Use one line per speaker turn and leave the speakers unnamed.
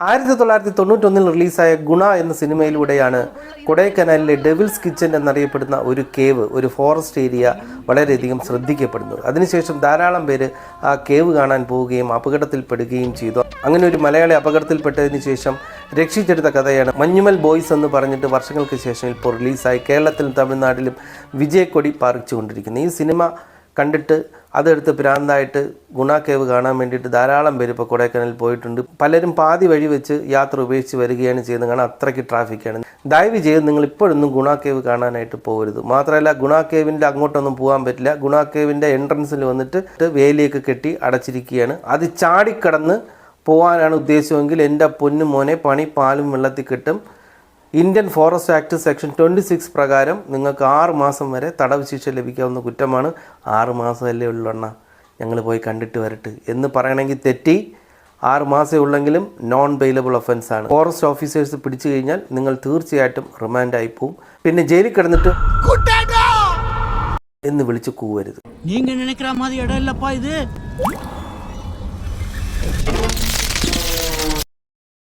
ആയിരത്തി തൊള്ളായിരത്തി തൊണ്ണൂറ്റൊന്നിൽ റിലീസായ ഗുണ എന്ന സിനിമയിലൂടെയാണ് കൊടൈക്കനാലിലെ ഡെവിൾസ് കിച്ചൻ എന്നറിയപ്പെടുന്ന ഒരു കേവ് ഒരു ഫോറസ്റ്റ് ഏരിയ വളരെയധികം ശ്രദ്ധിക്കപ്പെടുന്നത്. അതിനുശേഷം ധാരാളം പേര് ആ കേവ് കാണാൻ പോവുകയും അപകടത്തിൽപ്പെടുകയും ചെയ്തു. അങ്ങനെ ഒരു മലയാളി അപകടത്തിൽപ്പെട്ടതിന് ശേഷം രക്ഷിച്ചെടുത്ത കഥയാണ് മഞ്ഞുമൽ ബോയ്സ് എന്ന് പറഞ്ഞിട്ട് വർഷങ്ങൾക്ക് ശേഷം ഇപ്പോൾ റിലീസായി കേരളത്തിലും തമിഴ്നാട്ടിലും വിജയക്കൊടി പാറിച്ചുകൊണ്ടിരിക്കുന്നു. ഈ സിനിമ കണ്ടിട്ട് അതെടുത്ത് ഭ്രാന്തായിട്ട് ഗുണ കേവ് കാണാൻ വേണ്ടിയിട്ട് ധാരാളം പേര് ഇപ്പോൾ കൊടൈക്കനാലിൽ പോയിട്ടുണ്ട്. പലരും പാതി വഴി വെച്ച് യാത്ര ഉപേക്ഷിച്ച് വരികയാണ് ചെയ്യുന്നത്. കാരണം അത്രയ്ക്ക് ട്രാഫിക്കാണ്. ദയവ് ചെയ്ത് നിങ്ങൾ ഇപ്പോഴൊന്നും ഗുണ കേവ് കാണാനായിട്ട് പോകരുത്. മാത്രമല്ല ഗുണ കേവിന്റെ അങ്ങോട്ടൊന്നും പോകാൻ പറ്റില്ല. ഗുണ കേവിന്റെ എൻട്രൻസിൽ വന്നിട്ട് വേലിയൊക്കെ കെട്ടി അടച്ചിരിക്കുകയാണ്. അത് ചാടിക്കടന്ന് പോകാനാണ് ഉദ്ദേശമെങ്കിൽ എന്റെ പൊന്നു മോനെ പണി പാലും വെള്ളത്തിൽ കിട്ടും. Indian forest act section twenty six പ്രകാരം നിങ്ങൾക്ക് ആറ് മാസം വരെ തടവ് ശിക്ഷ ലഭിക്കാവുന്ന കുറ്റമാണ് ആറ് മാസമല്ലേ ഉള്ളൂ അണ്ണ ഞങ്ങൾ പോയി കണ്ടിട്ട് വരട്ടെ എന്ന് പറയണമെങ്കിൽ തെറ്റി ആറ് മാസമേ ഉള്ളെങ്കിലും നോൺ ബെയിലബിൾ ഒഫൻസ് ആണ് ഫോറസ്റ്റ് ഓഫീസേഴ്സ് പിടിച്ചു കഴിഞ്ഞാൽ നിങ്ങൾ തീർച്ചയായിട്ടും റിമാൻഡായി പോവും പിന്നെ ജയിലിൽ കിടന്നിട്ട് എന്ന് വിളിച്ച് കൂവരുത്
நீங்க நினைக்கிற மாதிரி இடம் இல்லப்பா இது